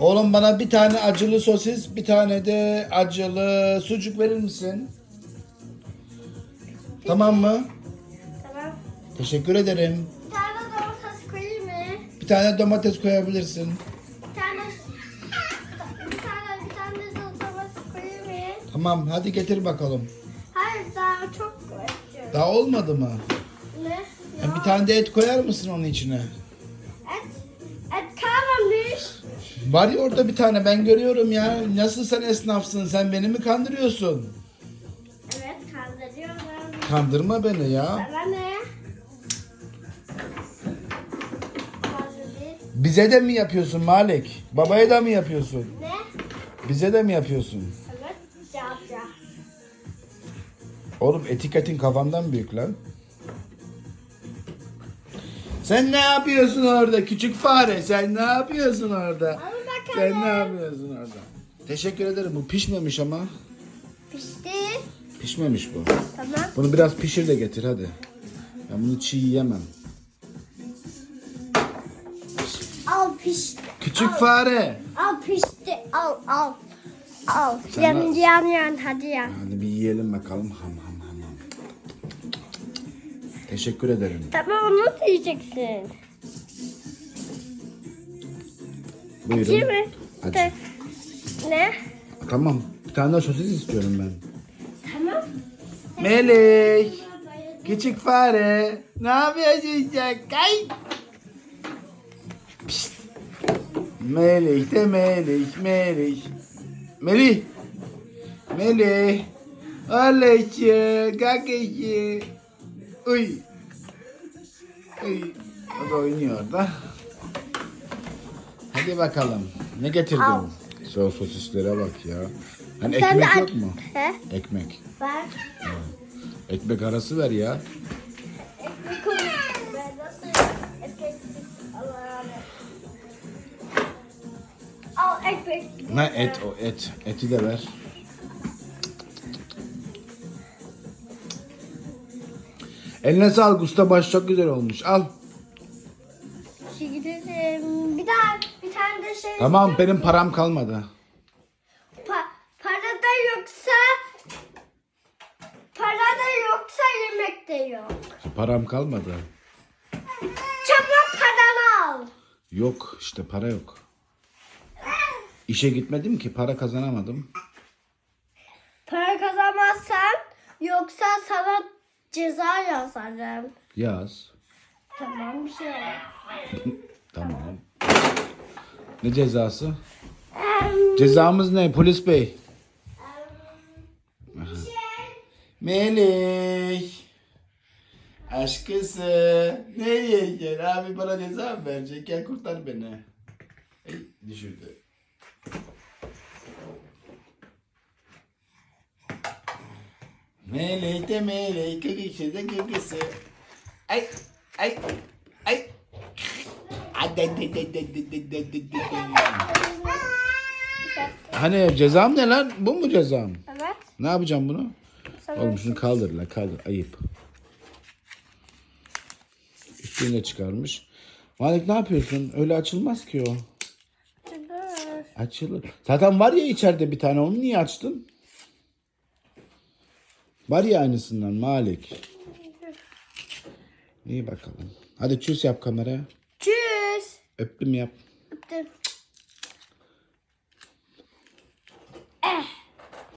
Oğlum bana bir tane acılı sosis, bir tane de acılı sucuk verir misin? Tamam mı? Tamam. Teşekkür ederim. Bir tane domates koyayım mı? Bir tane domates koyabilirsin. Bir tane bir tane bir tane de domates koyayım mı? Tamam hadi getir bakalım. Hayır daha çok koyacağım. Daha olmadı mı? Ne? Ya bir tane de et koyar mısın onun içine? Var ya orada bir tane ben görüyorum ya. Nasıl sen esnafsın? Sen beni mi kandırıyorsun? Evet kaldırıyorum. Kandırma beni ya. Sana ne? Bize de mi yapıyorsun Malik? Babaya da mı yapıyorsun? Ne? Bize de mi yapıyorsun? Evet. Yapacağım. Oğlum etiketin kafandan büyük lan. Sen ne yapıyorsun orada küçük fare? Sen ne yapıyorsun orada? Bakalım. Sen ne yapıyorsun orada? Teşekkür ederim. Bu pişmemiş ama. Pişti. Pişmemiş bu. Tamam. Bunu biraz pişir de getir hadi. Ben bunu çiğ yemem. Al pişti. Küçük fare. Al pişti. Al al. Al. Sen yan yan yan hadi yan. Hadi bir yiyelim bakalım. Ham ham ham ham. Teşekkür ederim. Tamam onu da yiyeceksin. Buyurun. Değil mi? Acı. De- Ne? Tamam. Bir tane daha sosis istiyorum ben. Tamam. Melek. Küçük fare. Ne yapıyorsun sen? Kay. Pişt. Melek de melek melek. Melih. Melih. Oleyci. Kakeci. Uy. Uy. O da oynuyor da. Hadi bakalım. Ne getirdin? Al. So sosislere bak ya. Hani Sen de ekmek yok mu? He? Ekmek. Ver. Ekmek arası ver ya. Ekmek koy. Ben nasıl ekmek Al ekmek. Ne et o et. Eti de ver. Eline sağlık usta baş çok güzel olmuş. Al. Şimdi bir daha de şey. Tamam benim param kalmadı. Pa- para da yoksa para da yoksa yemek de yok. Param kalmadı. Çabuk paranı al. Yok işte para yok. İşe gitmedim ki para kazanamadım. Para kazanmazsan yoksa sana ceza yazarım. Yaz. Tamam bir şey. Tamam. Ne cezası? Cezamız ne polis bey? şey. Melek. Aşkısı. Nereye gel? Abi bana ceza mı verecek? Gel kurtar beni. Ey, düşürdü. Melek de melek, kıkışı da kıkısı. Ay, ay. Hani cezam ne lan? Bu mu cezam? Evet. Ne yapacağım bunu? Sana Oğlum şunu kaldır la kaldır ayıp. Üstünü de çıkarmış. Malik ne yapıyorsun? Öyle açılmaz ki o. Dur. Açılır. Zaten var ya içeride bir tane onu niye açtın? Var ya aynısından Malik. İyi bakalım. Hadi çüz yap kameraya. Tschüss. Öptüm yap. Öptüm.